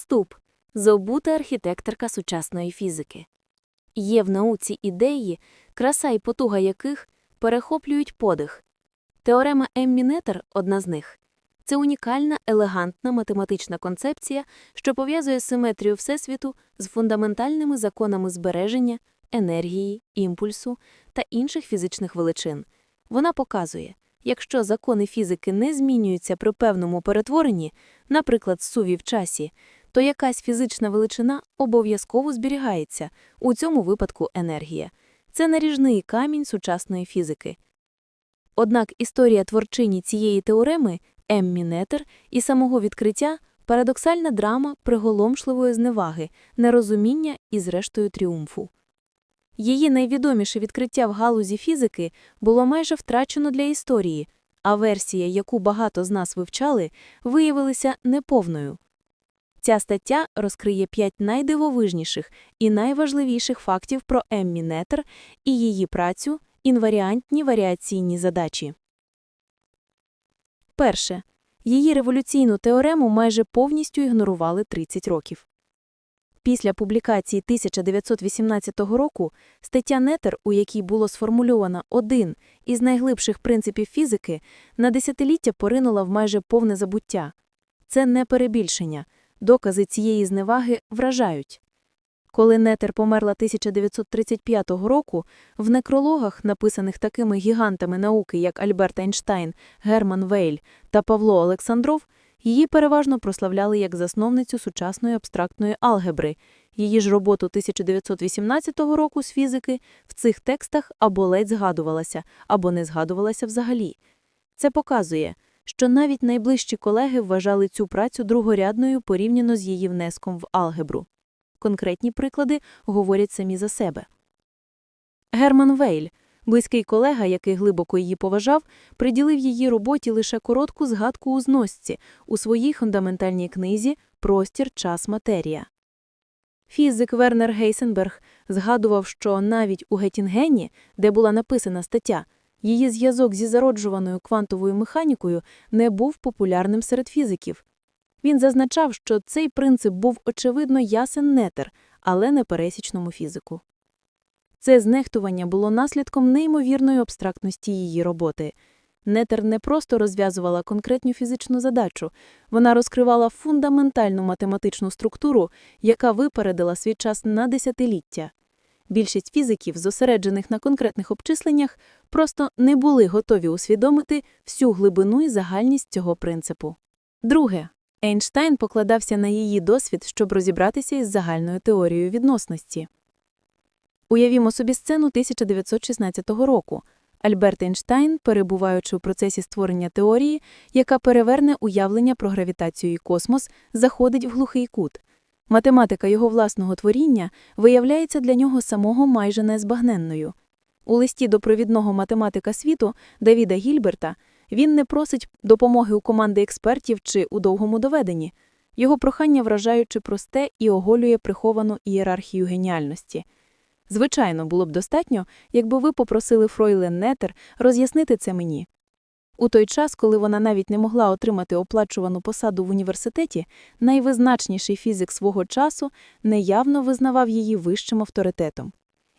Вступ забута архітекторка сучасної фізики. Є в науці ідеї, краса і потуга яких перехоплюють подих. Теорема Еммі-Нетер – одна з них. Це унікальна, елегантна математична концепція, що пов'язує симетрію Всесвіту з фундаментальними законами збереження, енергії, імпульсу та інших фізичних величин. Вона показує, якщо закони фізики не змінюються при певному перетворенні, наприклад, суві в часі, то якась фізична величина обов'язково зберігається, у цьому випадку енергія. Це наріжний камінь сучасної фізики. Однак історія творчині цієї теореми, Еммі Нетер, і самого відкриття – парадоксальна драма приголомшливої зневаги, нерозуміння і, зрештою, тріумфу. Її найвідоміше відкриття в галузі фізики було майже втрачено для історії, а версія, яку багато з нас вивчали, виявилася неповною. Ця стаття розкриє п'ять найдивовижніших і найважливіших фактів про Еммі Нетер і її працю інваріантні варіаційні задачі. Перше. Її революційну теорему майже повністю ігнорували 30 років. Після публікації 1918 року стаття Нетер, у якій було сформульовано один із найглибших принципів фізики, на десятиліття поринула в майже повне забуття. Це не перебільшення. Докази цієї зневаги вражають. Коли Нетер померла 1935 року, в некрологах, написаних такими гігантами науки, як Альберт Ейнштайн, Герман Вейль та Павло Олександров, її переважно прославляли як засновницю сучасної абстрактної алгебри. Її ж роботу 1918 року з фізики в цих текстах або ледь згадувалася, або не згадувалася взагалі. Це показує, що навіть найближчі колеги вважали цю працю другорядною порівняно з її внеском в алгебру. Конкретні приклади говорять самі за себе. Герман Вейль, близький колега, який глибоко її поважав, приділив її роботі лише коротку згадку у зносці у своїй фундаментальній книзі Простір, час, матерія. Фізик Вернер Гейсенберг згадував, що навіть у Геттінгені, де була написана стаття, її зв'язок зі зароджуваною квантовою механікою не був популярним серед фізиків. Він зазначав, що цей принцип був очевидно ясен нетер, але не пересічному фізику. Це знехтування було наслідком неймовірної абстрактності її роботи. Нетер не просто розв'язувала конкретну фізичну задачу, вона розкривала фундаментальну математичну структуру, яка випередила свій час на десятиліття. Більшість фізиків, зосереджених на конкретних обчисленнях, просто не були готові усвідомити всю глибину і загальність цього принципу. Друге, Ейнштейн покладався на її досвід, щоб розібратися із загальною теорією відносності. Уявімо собі сцену 1916 року. Альберт Ейнштейн, перебуваючи у процесі створення теорії, яка переверне уявлення про гравітацію і космос, заходить в глухий кут. Математика його власного творіння виявляється для нього самого майже незбагненною. У листі до провідного математика світу Давіда Гільберта він не просить допомоги у команди експертів чи у довгому доведенні. Його прохання вражаючи просте і оголює приховану ієрархію геніальності. Звичайно, було б достатньо, якби ви попросили Фройлен Нетер роз'яснити це мені. У той час, коли вона навіть не могла отримати оплачувану посаду в університеті, найвизначніший фізик свого часу неявно визнавав її вищим авторитетом.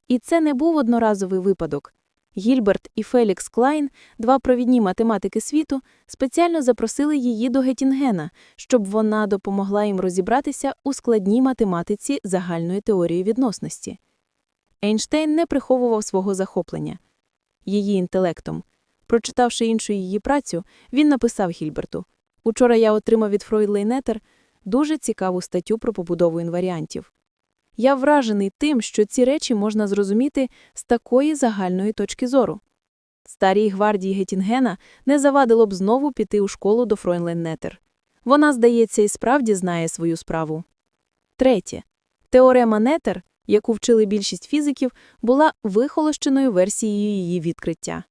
І це не був одноразовий випадок. Гільберт і Фелікс Клайн, два провідні математики світу, спеціально запросили її до Геттінгена, щоб вона допомогла їм розібратися у складній математиці загальної теорії відносності. Ейнштейн не приховував свого захоплення її інтелектом. Прочитавши іншу її працю, він написав Гільберту Учора я отримав від Фройдлейнетер дуже цікаву статтю про побудову інваріантів. Я вражений тим, що ці речі можна зрозуміти з такої загальної точки зору. Старій гвардії Геттінгена не завадило б знову піти у школу до Фройнленнетер. Вона, здається, і справді знає свою справу. Третє. Теорема Нетер, яку вчили більшість фізиків, була вихолощеною версією її відкриття.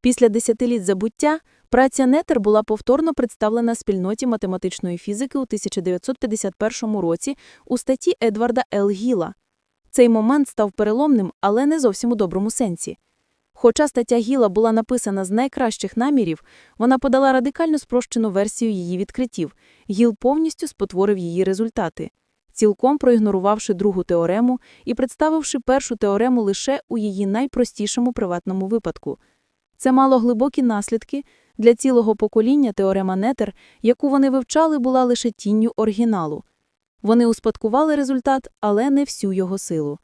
Після десятиліть забуття праця Нетер була повторно представлена спільноті математичної фізики у 1951 році у статті Едварда Л. Гіла. Цей момент став переломним, але не зовсім у доброму сенсі. Хоча стаття Гіла була написана з найкращих намірів, вона подала радикально спрощену версію її відкриттів. Гіл повністю спотворив її результати, цілком проігнорувавши другу теорему і представивши першу теорему лише у її найпростішому приватному випадку. Це мало глибокі наслідки. Для цілого покоління теорема Нетер, яку вони вивчали, була лише тінню оригіналу. Вони успадкували результат, але не всю його силу.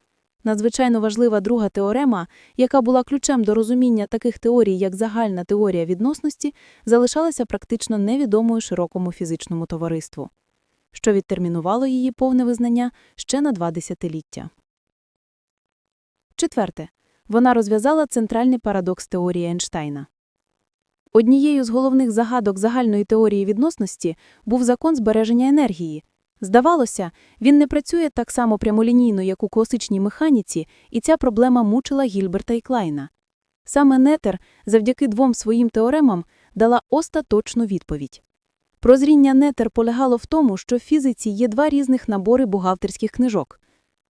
Надзвичайно важлива друга теорема, яка була ключем до розуміння таких теорій, як загальна теорія відносності, залишалася практично невідомою широкому фізичному товариству, що відтермінувало її повне визнання ще на два десятиліття. Четверте. Вона розв'язала центральний парадокс теорії Ейнштейна. Однією з головних загадок загальної теорії відносності був закон збереження енергії. Здавалося, він не працює так само прямолінійно, як у класичній механіці, і ця проблема мучила Гільберта і Клайна. Саме Нетер, завдяки двом своїм теоремам, дала остаточну відповідь. Прозріння Нетер полягало в тому, що в фізиці є два різних набори бухгалтерських книжок.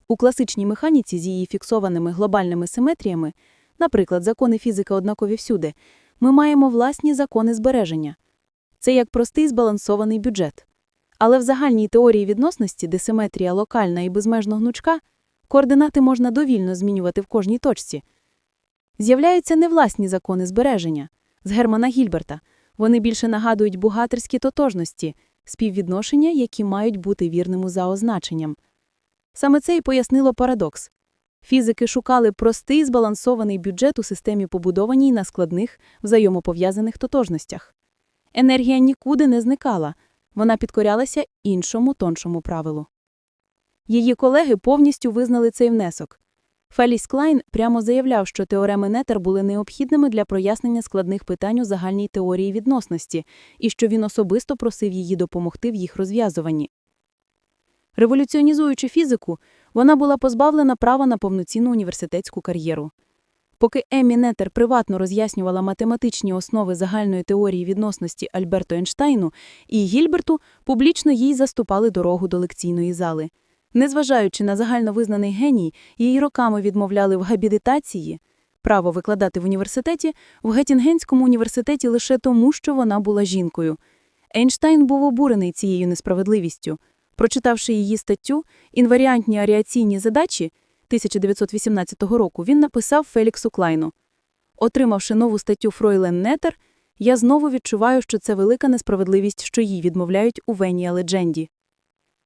У класичній механіці з її фіксованими глобальними симетріями, наприклад, закони фізики однакові всюди, ми маємо власні закони збереження. Це як простий збалансований бюджет. Але в загальній теорії відносності, де симетрія локальна і безмежно гнучка, координати можна довільно змінювати в кожній точці. З'являються невласні закони збереження з Германа Гільберта. Вони більше нагадують бухгалтерські тотожності, співвідношення, які мають бути вірними за означенням. Саме це і пояснило парадокс. Фізики шукали простий збалансований бюджет у системі, побудованій на складних, взаємопов'язаних тотожностях. Енергія нікуди не зникала, вона підкорялася іншому тоншому правилу. Її колеги повністю визнали цей внесок. Феліс Клайн прямо заявляв, що теореми Нетер були необхідними для прояснення складних питань у загальній теорії відносності, і що він особисто просив її допомогти в їх розв'язуванні. Революціонізуючи фізику, вона була позбавлена права на повноцінну університетську кар'єру. Поки Еммі Нетер приватно роз'яснювала математичні основи загальної теорії відносності Альберту Ейнштейну і Гільберту, публічно їй заступали дорогу до лекційної зали. Незважаючи на загальновизнаний геній, їй роками відмовляли в габілітації право викладати в університеті в Геттінгенському університеті лише тому, що вона була жінкою. Ейнштейн був обурений цією несправедливістю. Прочитавши її статтю «Інваріантні аріаційні задачі» 1918 року, він написав Феліксу Клайну. Отримавши нову статтю Фройлен Нетер, я знову відчуваю, що це велика несправедливість, що їй відмовляють у Венія Ледженді.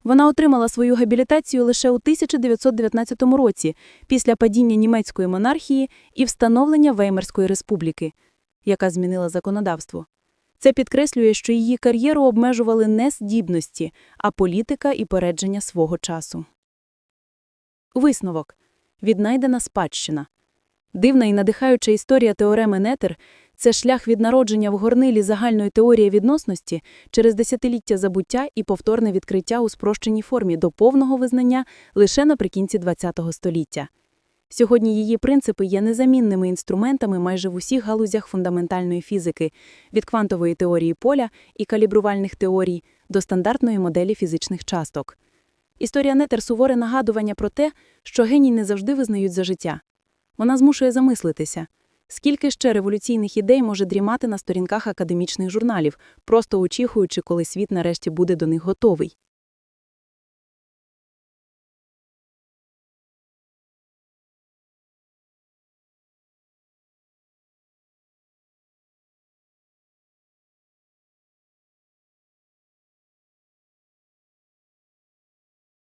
Вона отримала свою габілітацію лише у 1919 році, після падіння німецької монархії і встановлення Веймарської республіки, яка змінила законодавство. Це підкреслює, що її кар'єру обмежували не здібності, а політика і передження свого часу. Висновок. Віднайдена спадщина. Дивна і надихаюча історія теореми Нетер – це шлях від народження в горнилі загальної теорії відносності через десятиліття забуття і повторне відкриття у спрощеній формі до повного визнання лише наприкінці ХХ століття. Сьогодні її принципи є незамінними інструментами майже в усіх галузях фундаментальної фізики, від квантової теорії поля і калібрувальних теорій до стандартної моделі фізичних часток. Історія Нетер суворе нагадування про те, що геній не завжди визнають за життя. Вона змушує замислитися, скільки ще революційних ідей може дрімати на сторінках академічних журналів, просто очікуючи, коли світ нарешті буде до них готовий.